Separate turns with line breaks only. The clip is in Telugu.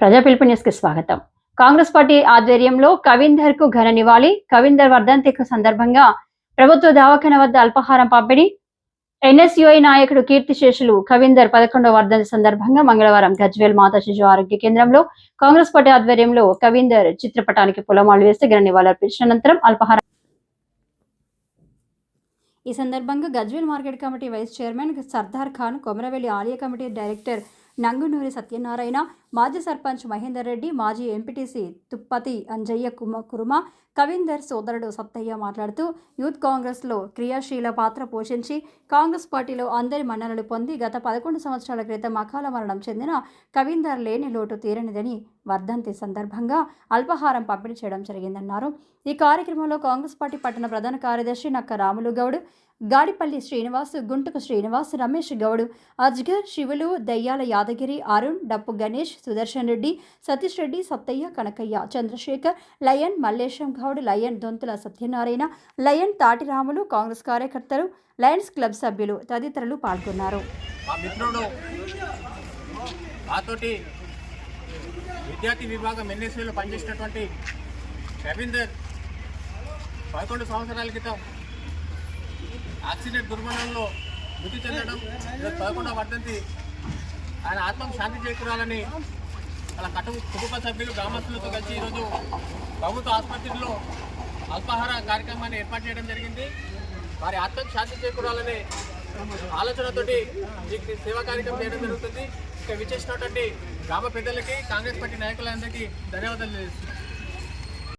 ప్రజా పిలుపు న్యూస్కి స్వాగతం. కాంగ్రెస్ పార్టీ ఆధ్వర్యంలో కవీందర్కు ఘన నివాళి. కవీందర్ వర్ధంతి సందర్భంగా ప్రభుత్వ దవాఖాన వద్ద అల్పాహారం పంపిణీ. ఎన్ఎస్యుఐ నాయకుడు కీర్తిశేషులు కవీందర్ పదకొండవ వర్ధంతి సందర్భంగా మంగళవారం గజ్వేల్ మాతా శిశు ఆరోగ్య కేంద్రంలో కాంగ్రెస్ పార్టీ ఆధ్వర్యంలో కవీందర్ చిత్రపటానికి పొలమాలు వేసి ఘన నివాళులర్పించిన అనంతరం అల్పాహారం ఈ సందర్భంగా Gajwel market committee vice chairman Sardar Khan Komaravelli ఆలయ కమిటీ డైరెక్టర్ నంగునూరి సత్యనారాయణ మాజీ సర్పంచ్ మహేందర్ రెడ్డి మాజీ ఎంపీటీసీ తుప్పతి అంజయ్య కుమ కురుమ కవీందర్ సోదరుడు సత్తయ్య మాట్లాడుతూ యూత్ కాంగ్రెస్లో క్రియాశీల పాత్ర పోషించి కాంగ్రెస్ పార్టీలో అందరి మన్ననలు పొంది గత పదకొండు సంవత్సరాల క్రితం అకాల మరణం చెందిన కవీందర్ లేని లోటు తీరనిదని వర్ధంతి సందర్భంగా అల్పాహారం పంపిణీ చేయడం జరిగిందన్నారు. ఈ కార్యక్రమంలో కాంగ్రెస్ పార్టీ పట్టణ ప్రధాన కార్యదర్శి నక్క Ramulu Goud Gadipalli Srinivas గుంటుకు Srinivas Ramesh Goud Asghar శివులు Dayyala Yadagiri Arun Dappu Ganesh Sudarshan Reddy Satish Reddy Sattaiah Kanakaiah Chandrashekar lion Mallesham Goud lion Dontula Satyanarayana lion Tatiramulu Congress కార్యకర్తలు లయన్స్ క్లబ్ సభ్యులు తదితరులు పాల్గొన్నారు.
విద్యార్థి విభాగం ఎన్ఎస్ఏలో పనిచేసినటువంటి రవీందర్ పదకొండు సంవత్సరాల క్రితం యాక్సిడెంట్ దుర్మరణంలో మృతి చెందడం పదకొండవ వర్ధంతి. ఆయన ఆత్మకు శాంతి చేకూరాలని వాళ్ళ కటు కుటుంబ సభ్యులు గ్రామస్తులతో కలిసి ఈరోజు ప్రభుత్వ ఆసుపత్రిలో అల్పాహార కార్యక్రమాన్ని ఏర్పాటు చేయడం జరిగింది. వారి ఆత్మకు శాంతి చేకూరాలనే ఆలోచనతోటి ఈ సేవా కార్యక్రమం చేయడం జరుగుతుంది. ఇక్కడ విచ్చేసినటువంటి గ్రామ పెద్దలకి కాంగ్రెస్ పార్టీ నాయకులందరికీ ధన్యవాదాలు